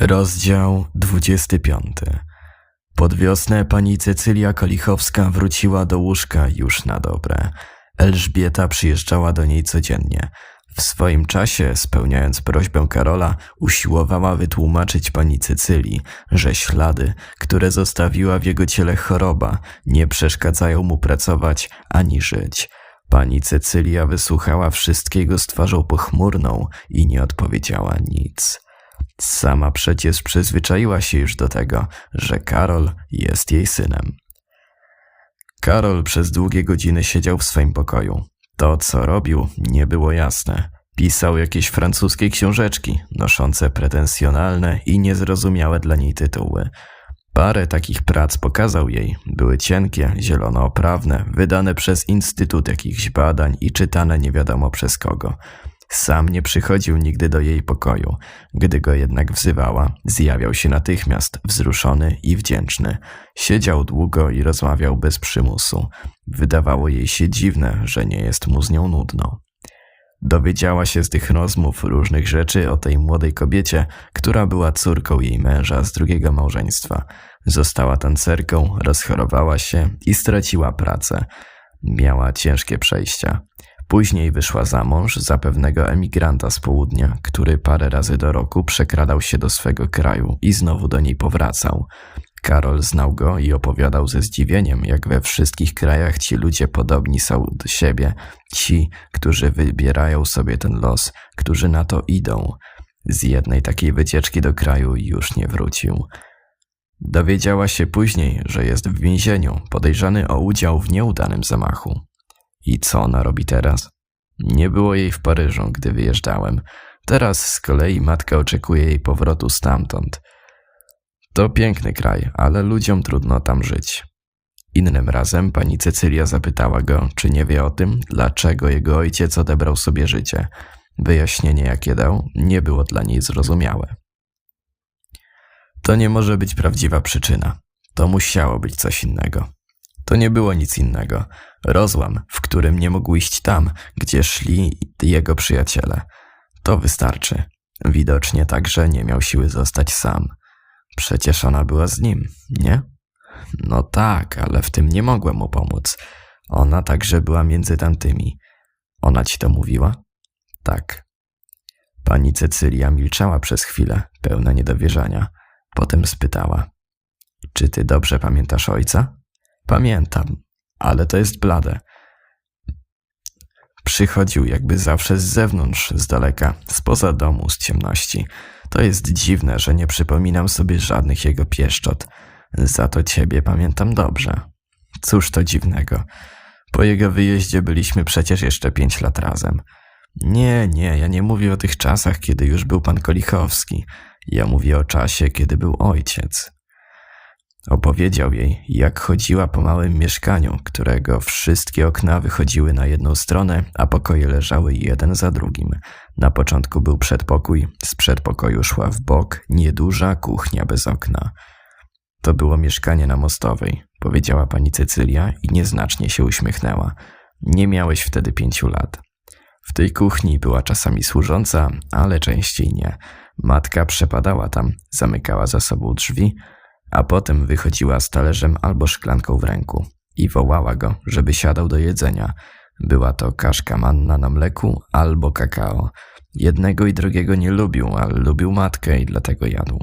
Rozdział 25. Pod wiosnę pani Cecylia Kolichowska wróciła do łóżka już na dobre. Elżbieta przyjeżdżała do niej codziennie. W swoim czasie, spełniając prośbę Karola, usiłowała wytłumaczyć pani Cecylii, że ślady, które zostawiła w jego ciele choroba, nie przeszkadzają mu pracować ani żyć. Pani Cecylia wysłuchała wszystkiego z twarzą pochmurną i nie odpowiedziała nic. Sama przecież przyzwyczaiła się już do tego, że Karol jest jej synem. Karol przez długie godziny siedział w swoim pokoju. To, co robił, nie było jasne. Pisał jakieś francuskie książeczki, noszące pretensjonalne i niezrozumiałe dla niej tytuły. Parę takich prac pokazał jej. Były cienkie, zielonooprawne, wydane przez Instytut jakichś badań i czytane nie wiadomo przez kogo. Sam nie przychodził nigdy do jej pokoju. Gdy go jednak wzywała, zjawiał się natychmiast, wzruszony i wdzięczny. Siedział długo i rozmawiał bez przymusu. Wydawało jej się dziwne, że nie jest mu z nią nudno. Dowiedziała się z tych rozmów różnych rzeczy o tej młodej kobiecie, która była córką jej męża z drugiego małżeństwa. Została tancerką, rozchorowała się i straciła pracę. Miała ciężkie przejścia. Później wyszła za mąż za pewnego emigranta z południa, który parę razy do roku przekradał się do swego kraju i znowu do niej powracał. Karol znał go i opowiadał ze zdziwieniem, jak we wszystkich krajach ci ludzie podobni są do siebie, ci, którzy wybierają sobie ten los, którzy na to idą. Z jednej takiej wycieczki do kraju już nie wrócił. Dowiedziała się później, że jest w więzieniu, podejrzany o udział w nieudanym zamachu. I co ona robi teraz? Nie było jej w Paryżu, gdy wyjeżdżałem. Teraz z kolei matka oczekuje jej powrotu stamtąd. To piękny kraj, ale ludziom trudno tam żyć. Innym razem pani Cecylia zapytała go, czy nie wie o tym, dlaczego jego ojciec odebrał sobie życie. Wyjaśnienie, jakie dał, nie było dla niej zrozumiałe. To nie może być prawdziwa przyczyna. To musiało być coś innego. To nie było nic innego. Rozłam, w którym nie mógł iść tam, gdzie szli jego przyjaciele. To wystarczy. Widocznie także nie miał siły zostać sam. Przecież ona była z nim, nie? No tak, ale w tym nie mogłem mu pomóc. Ona także była między tamtymi. Ona ci to mówiła? Tak. Pani Cecylia milczała przez chwilę, pełna niedowierzania. Potem spytała: Czy ty dobrze pamiętasz ojca? Pamiętam, ale to jest blade. Przychodził jakby zawsze z zewnątrz, z daleka, spoza domu, z ciemności. To jest dziwne, że nie przypominam sobie żadnych jego pieszczot. Za to ciebie pamiętam dobrze. Cóż to dziwnego. Po jego wyjeździe byliśmy przecież jeszcze pięć lat razem. Nie, nie, ja nie mówię o tych czasach, kiedy już był pan Kolichowski. Ja mówię o czasie, kiedy był ojciec. Opowiedział jej, jak chodziła po małym mieszkaniu, którego wszystkie okna wychodziły na jedną stronę, a pokoje leżały jeden za drugim. Na początku był przedpokój, z przedpokoju szła w bok nieduża kuchnia bez okna. To było mieszkanie na Mostowej, powiedziała pani Cecylia i nieznacznie się uśmiechnęła. Nie miałeś wtedy pięciu lat. W tej kuchni była czasami służąca, ale częściej nie. Matka przepadała tam, zamykała za sobą drzwi, a potem wychodziła z talerzem albo szklanką w ręku i wołała go, żeby siadał do jedzenia. Była to kaszka manna na mleku albo kakao. Jednego i drugiego nie lubił, ale lubił matkę i dlatego jadł.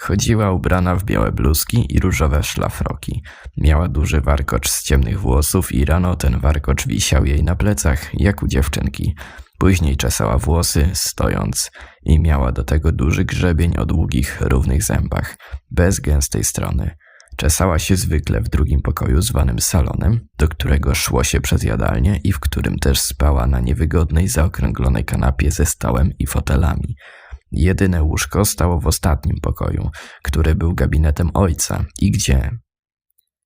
Chodziła ubrana w białe bluzki i różowe szlafroki. Miała duży warkocz z ciemnych włosów i rano ten warkocz wisiał jej na plecach, jak u dziewczynki. Później czesała włosy, stojąc, i miała do tego duży grzebień o długich, równych zębach, bez gęstej strony. Czesała się zwykle w drugim pokoju zwanym salonem, do którego szło się przez jadalnię i w którym też spała na niewygodnej, zaokrąglonej kanapie ze stołem i fotelami. Jedyne łóżko stało w ostatnim pokoju, który był gabinetem ojca i gdzie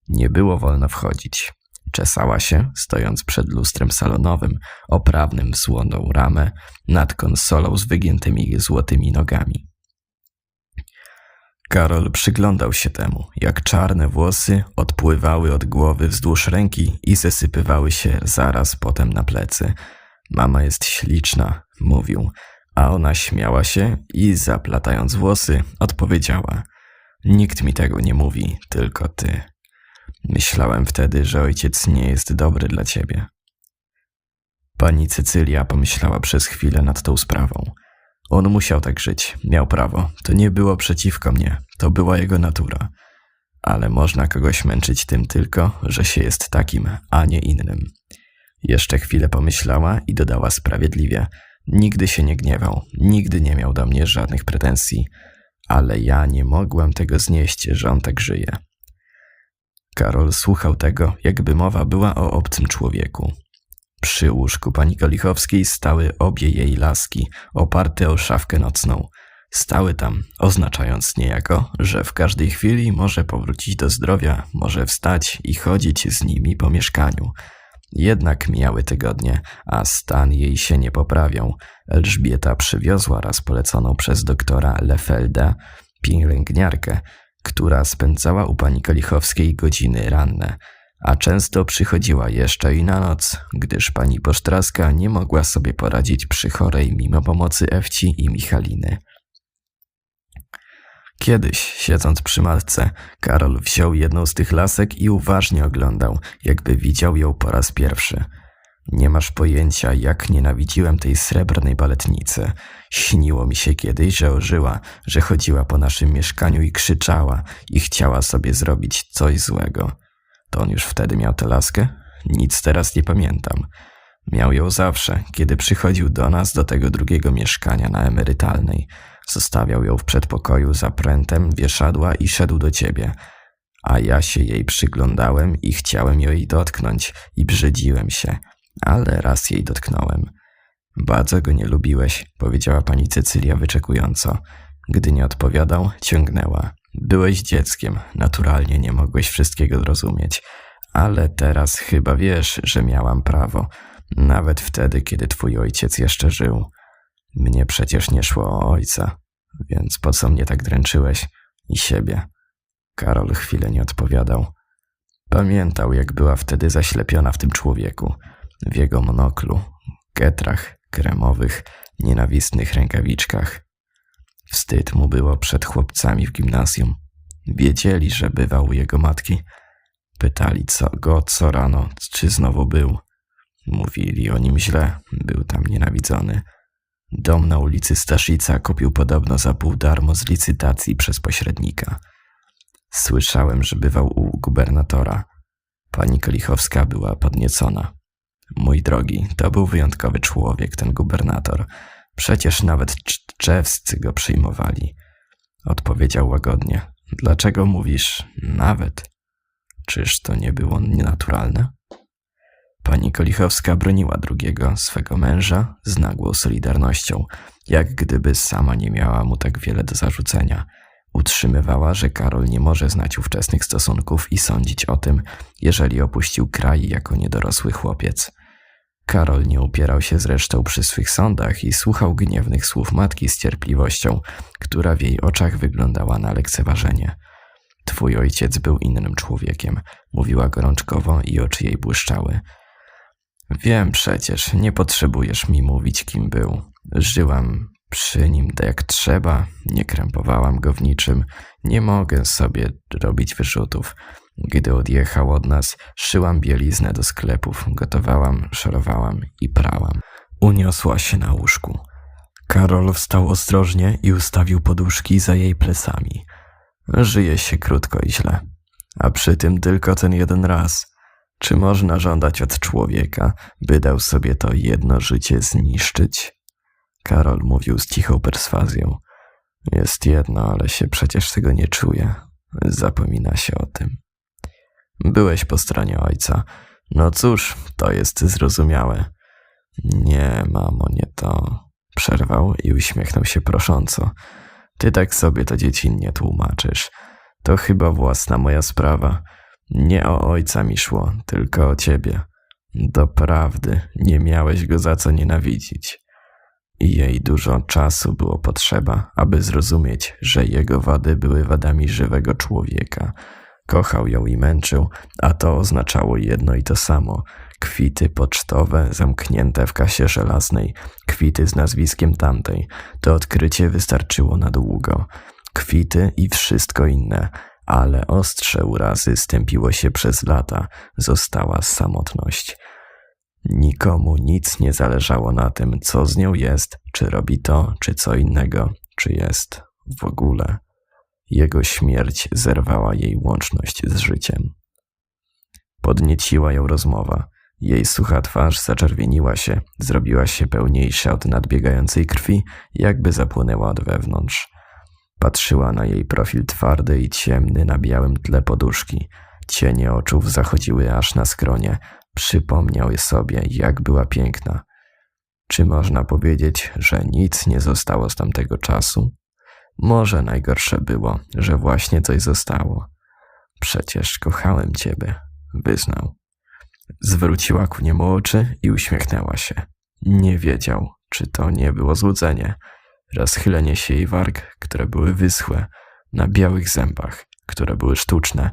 nie było wolno wchodzić. Czesała się, stojąc przed lustrem salonowym, oprawnym w słoną ramę, nad konsolą z wygiętymi złotymi nogami. Karol przyglądał się temu, jak czarne włosy odpływały od głowy wzdłuż ręki i zesypywały się zaraz potem na plecy. Mama jest śliczna, mówił, A ona śmiała się i zaplatając włosy, odpowiedziała: Nikt mi tego nie mówi, tylko ty. Myślałem wtedy, że ojciec nie jest dobry dla ciebie. Pani Cecylia pomyślała przez chwilę nad tą sprawą. On musiał tak żyć, miał prawo. To nie było przeciwko mnie, to była jego natura. Ale można kogoś męczyć tym tylko, że się jest takim, a nie innym. Jeszcze chwilę pomyślała i dodała sprawiedliwie: Nigdy się nie gniewał, nigdy nie miał do mnie żadnych pretensji, ale ja nie mogłem tego znieść, że on tak żyje. Karol słuchał tego, jakby mowa była o obcym człowieku. Przy łóżku pani Kolichowskiej stały obie jej laski, oparte o szafkę nocną. Stały tam, oznaczając niejako, że w każdej chwili może powrócić do zdrowia, może wstać i chodzić z nimi po mieszkaniu. Jednak mijały tygodnie, a stan jej się nie poprawiał. Elżbieta przywiozła raz poleconą przez doktora Lefelda pielęgniarkę, która spędzała u pani Kolichowskiej godziny ranne, a często przychodziła jeszcze i na noc, gdyż pani Posztraska nie mogła sobie poradzić przy chorej mimo pomocy Ewci i Michaliny. Kiedyś, siedząc przy matce, Karol wziął jedną z tych lasek i uważnie oglądał, jakby widział ją po raz pierwszy. Nie masz pojęcia, jak nienawidziłem tej srebrnej baletnicy. Śniło mi się kiedyś, że ożyła, że chodziła po naszym mieszkaniu i krzyczała i chciała sobie zrobić coś złego. To on już wtedy miał tę laskę? Nic teraz nie pamiętam. Miał ją zawsze, kiedy przychodził do nas do tego drugiego mieszkania na emerytalnej. Zostawiał ją w przedpokoju za prętem wieszadła i szedł do ciebie. A ja się jej przyglądałem i chciałem jej dotknąć i brzydziłem się, ale raz jej dotknąłem. Bardzo go nie lubiłeś, powiedziała pani Cecylia wyczekująco. Gdy nie odpowiadał, ciągnęła. Byłeś dzieckiem, naturalnie nie mogłeś wszystkiego zrozumieć, ale teraz chyba wiesz, że miałam prawo, nawet wtedy, kiedy twój ojciec jeszcze żył. Mnie przecież nie szło o ojca, więc po co mnie tak dręczyłeś i siebie? Karol chwilę nie odpowiadał. Pamiętał, jak była wtedy zaślepiona w tym człowieku, w jego monoklu, getrach, kremowych, nienawistnych rękawiczkach. Wstyd mu było przed chłopcami w gimnazjum. Wiedzieli, że bywał u jego matki. Pytali co go co rano, czy znowu był. Mówili o nim źle, był tam nienawidzony. Dom na ulicy Staszica kupił podobno za pół darmo z licytacji przez pośrednika. Słyszałem, że bywał u gubernatora. Pani Kolichowska była podniecona. Mój drogi, to był wyjątkowy człowiek, ten gubernator. Przecież nawet czewscy go przyjmowali. Odpowiedział łagodnie. Dlaczego mówisz nawet? Czyż to nie było nienaturalne? Pani Kolichowska broniła drugiego, swego męża, z nagłą solidarnością, jak gdyby sama nie miała mu tak wiele do zarzucenia. Utrzymywała, że Karol nie może znać ówczesnych stosunków i sądzić o tym, jeżeli opuścił kraj jako niedorosły chłopiec. Karol nie upierał się zresztą przy swych sądach i słuchał gniewnych słów matki z cierpliwością, która w jej oczach wyglądała na lekceważenie. Twój ojciec był innym człowiekiem, mówiła gorączkowo i oczy jej błyszczały. Wiem przecież, nie potrzebujesz mi mówić, kim był. Żyłam przy nim jak trzeba, nie krępowałam go w niczym, nie mogę sobie robić wyrzutów. Gdy odjechał od nas, szyłam bieliznę do sklepów, gotowałam, szorowałam i prałam. Uniosła się na łóżku. Karol wstał ostrożnie i ustawił poduszki za jej plecami. Żyje się krótko i źle, a przy tym tylko ten jeden raz. Czy można żądać od człowieka, by dał sobie to jedno życie zniszczyć? Karol mówił z cichą perswazją. Jest jedno, ale się przecież tego nie czuje. Zapomina się o tym. Byłeś po stronie ojca. No cóż, to jest zrozumiałe. Nie, mamo, nie to. Przerwał i uśmiechnął się prosząco. Ty tak sobie to dziecinnie tłumaczysz. To chyba własna moja sprawa. Nie o ojca mi szło, tylko o ciebie. Doprawdy, nie miałeś go za co nienawidzić. Jej dużo czasu było potrzeba, aby zrozumieć, że jego wady były wadami żywego człowieka. Kochał ją i męczył, a to oznaczało jedno i to samo. Kwity pocztowe zamknięte w kasie żelaznej, kwity z nazwiskiem tamtej. To odkrycie wystarczyło na długo. Kwity i wszystko inne, ale ostrze urazy stępiło się przez lata, została samotność. Nikomu nic nie zależało na tym, co z nią jest, czy robi to, czy co innego, czy jest w ogóle. Jego śmierć zerwała jej łączność z życiem. Podnieciła ją rozmowa. Jej sucha twarz zaczerwieniła się, zrobiła się pełniejsza od nadbiegającej krwi, jakby zapłynęła od wewnątrz. Patrzyła na jej profil twardy i ciemny na białym tle poduszki. Cienie oczów zachodziły aż na skronie. Przypomniał sobie, jak była piękna. Czy można powiedzieć, że nic nie zostało z tamtego czasu? Może najgorsze było, że właśnie coś zostało. Przecież kochałem ciebie, wyznał. Zwróciła ku niemu oczy i uśmiechnęła się. Nie wiedział, czy to nie było złudzenie. Rozchylenie się jej warg, które były wyschłe, na białych zębach, które były sztuczne,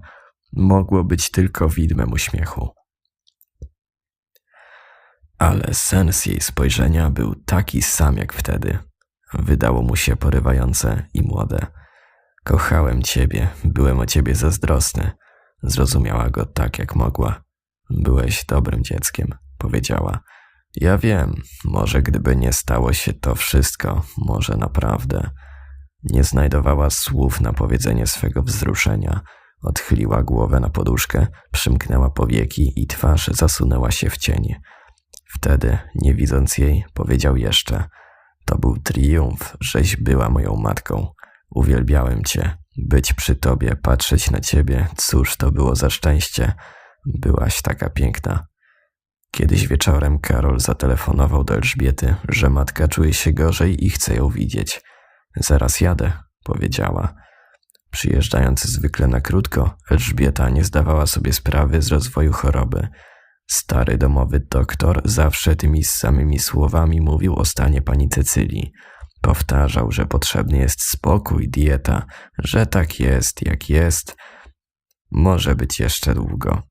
mogło być tylko widmem uśmiechu. Ale sens jej spojrzenia był taki sam jak wtedy. Wydało mu się porywające i młode. Kochałem ciebie, byłem o ciebie zazdrosny. Zrozumiała go tak, jak mogła. Byłeś dobrym dzieckiem, powiedziała. Ja wiem, może gdyby nie stało się to wszystko, może naprawdę. Nie znajdowała słów na powiedzenie swego wzruszenia. Odchyliła głowę na poduszkę, przymknęła powieki i twarz zasunęła się w cień. Wtedy, nie widząc jej, powiedział jeszcze: To był triumf, żeś była moją matką. Uwielbiałem cię. Być przy tobie, patrzeć na ciebie, cóż to było za szczęście. Byłaś taka piękna. Kiedyś wieczorem Karol zatelefonował do Elżbiety, że matka czuje się gorzej i chce ją widzieć. Zaraz jadę, powiedziała. Przyjeżdżając zwykle na krótko, Elżbieta nie zdawała sobie sprawy z rozwoju choroby. Stary domowy doktor zawsze tymi samymi słowami mówił o stanie pani Cecylii. Powtarzał, że potrzebny jest spokój, dieta, że tak jest, jak jest. Może być jeszcze długo.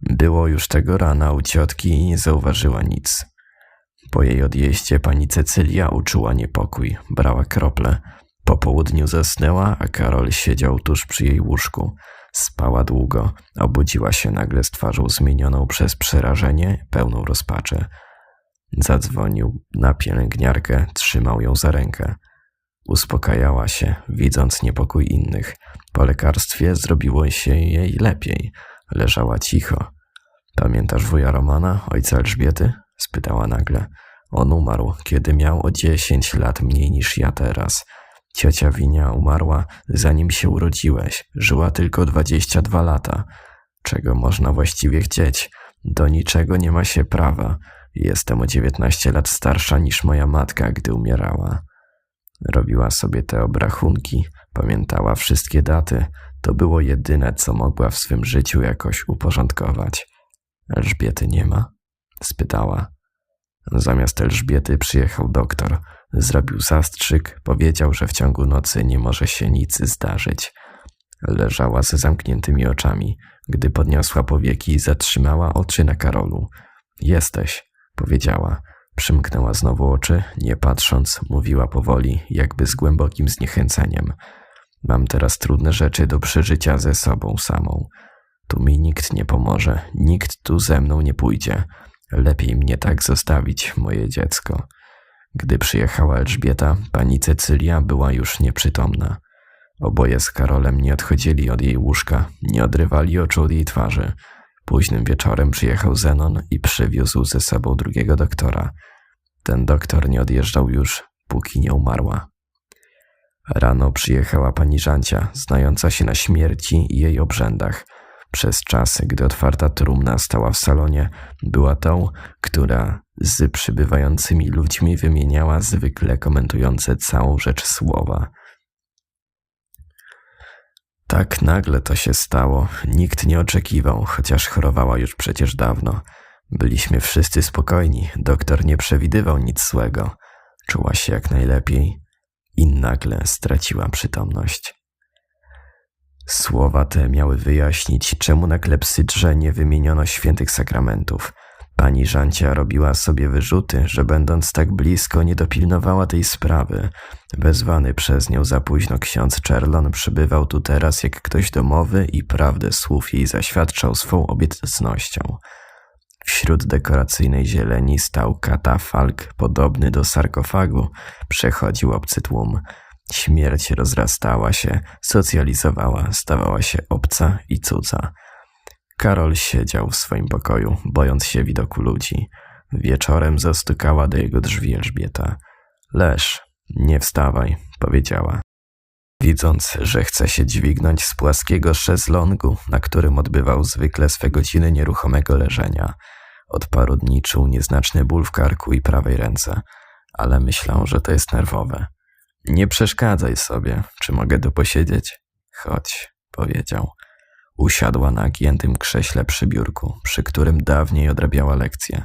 Było już tego rana u ciotki i nie zauważyła nic. Po jej odjeździe pani Cecylia uczuła niepokój, brała krople. Po południu zasnęła, a Karol siedział tuż przy jej łóżku. Spała długo, obudziła się nagle z twarzą zmienioną przez przerażenie, pełną rozpaczy. Zadzwonił na pielęgniarkę, trzymał ją za rękę. Uspokajała się, widząc niepokój innych. Po lekarstwie zrobiło się jej lepiej. Leżała cicho. Pamiętasz wuja Romana, ojca Elżbiety? spytała nagle. On umarł, kiedy miał o dziesięć lat mniej niż ja teraz. Ciocia Winia umarła, zanim się urodziłeś. Żyła tylko dwadzieścia dwa lata. Czego można właściwie chcieć? Do niczego nie ma się prawa. Jestem o dziewiętnaście lat starsza niż moja matka, gdy umierała. Robiła sobie te obrachunki, pamiętała wszystkie daty. To było jedyne, co mogła w swym życiu jakoś uporządkować. Elżbiety nie ma? spytała. Zamiast Elżbiety przyjechał doktor. Zrobił zastrzyk, powiedział, że w ciągu nocy nie może się nic zdarzyć. Leżała ze zamkniętymi oczami. Gdy podniosła powieki, zatrzymała oczy na Karolu. Jesteś, powiedziała. Przymknęła znowu oczy, nie patrząc, mówiła powoli, jakby z głębokim zniechęceniem. Mam teraz trudne rzeczy do przeżycia ze sobą samą. Tu mi nikt nie pomoże, nikt tu ze mną nie pójdzie. Lepiej mnie tak zostawić, moje dziecko. Gdy przyjechała Elżbieta, pani Cecylia była już nieprzytomna. Oboje z Karolem nie odchodzili od jej łóżka, nie odrywali oczu od jej twarzy. Późnym wieczorem przyjechał Zenon i przywiózł ze sobą drugiego doktora. Ten doktor nie odjeżdżał już, póki nie umarła. Rano przyjechała pani Żancia, znająca się na śmierci i jej obrzędach. Przez czas, gdy otwarta trumna stała w salonie, była tą, która z przybywającymi ludźmi wymieniała zwykle komentujące całą rzecz słowa. Tak nagle to się stało. Nikt nie oczekiwał, chociaż chorowała już przecież dawno. Byliśmy wszyscy spokojni, doktor nie przewidywał nic złego. Czuła się jak najlepiej i nagle straciła przytomność. Słowa te miały wyjaśnić, czemu na klepsydrze nie wymieniono świętych sakramentów. Pani Żancia robiła sobie wyrzuty, że będąc tak blisko nie dopilnowała tej sprawy. Wezwany przez nią za późno ksiądz Czerlon przybywał tu teraz jak ktoś domowy i prawdę słów jej zaświadczał swą obecnością. Wśród dekoracyjnej zieleni stał katafalk podobny do sarkofagu. Przechodził obcy tłum. Śmierć rozrastała się, socjalizowała, stawała się obca i cudza. Karol siedział w swoim pokoju, bojąc się widoku ludzi. Wieczorem zastukała do jego drzwi Elżbieta. Leż, nie wstawaj, powiedziała. Widząc, że chce się dźwignąć z płaskiego szezlongu, na którym odbywał zwykle swe godziny nieruchomego leżenia, od paru dni czuł nieznaczny ból w karku i prawej ręce, ale myślał, że to jest nerwowe. Nie przeszkadzaj sobie, czy mogę tu posiedzieć? Chodź, powiedział. Usiadła na giętym krześle przy biurku, przy którym dawniej odrabiała lekcje.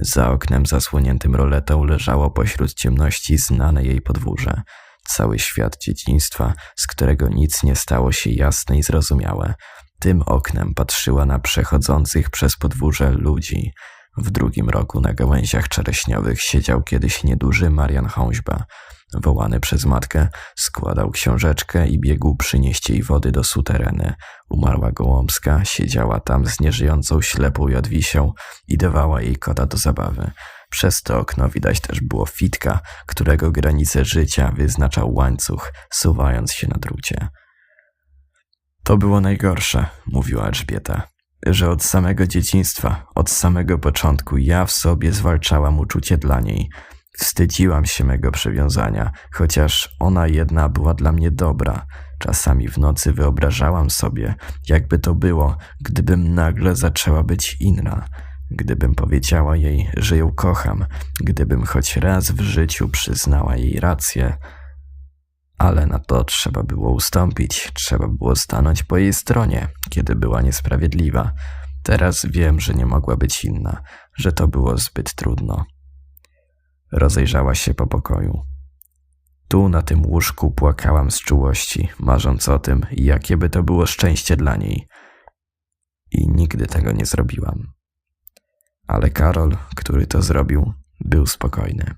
Za oknem zasłoniętym roletą leżało pośród ciemności znane jej podwórze. Cały świat dzieciństwa, z którego nic nie stało się jasne i zrozumiałe. Tym oknem patrzyła na przechodzących przez podwórze ludzi. W drugim roku na gałęziach czereśniowych siedział kiedyś nieduży Marian Hąźba. Wołany przez matkę, składał książeczkę i biegł przynieść jej wody do sutereny. Umarła gołąbska, siedziała tam z nieżyjącą ślepą Jadwisią i dawała jej kota do zabawy. Przez to okno widać też było fitka, którego granice życia wyznaczał łańcuch, suwając się na drucie. To było najgorsze, mówiła Elżbieta, że od samego dzieciństwa, od samego początku ja w sobie zwalczałam uczucie dla niej. Wstydziłam się mego przywiązania, chociaż ona jedna była dla mnie dobra. Czasami w nocy wyobrażałam sobie, jakby to było, gdybym nagle zaczęła być inna. Gdybym powiedziała jej, że ją kocham, gdybym choć raz w życiu przyznała jej rację, ale na to trzeba było ustąpić, trzeba było stanąć po jej stronie, kiedy była niesprawiedliwa. Teraz wiem, że nie mogła być inna, że to było zbyt trudno. Rozejrzała się po pokoju. Tu na tym łóżku płakałam z czułości, marząc o tym, jakie by to było szczęście dla niej. I nigdy tego nie zrobiłam. Ale Karol, który to zrobił, był spokojny.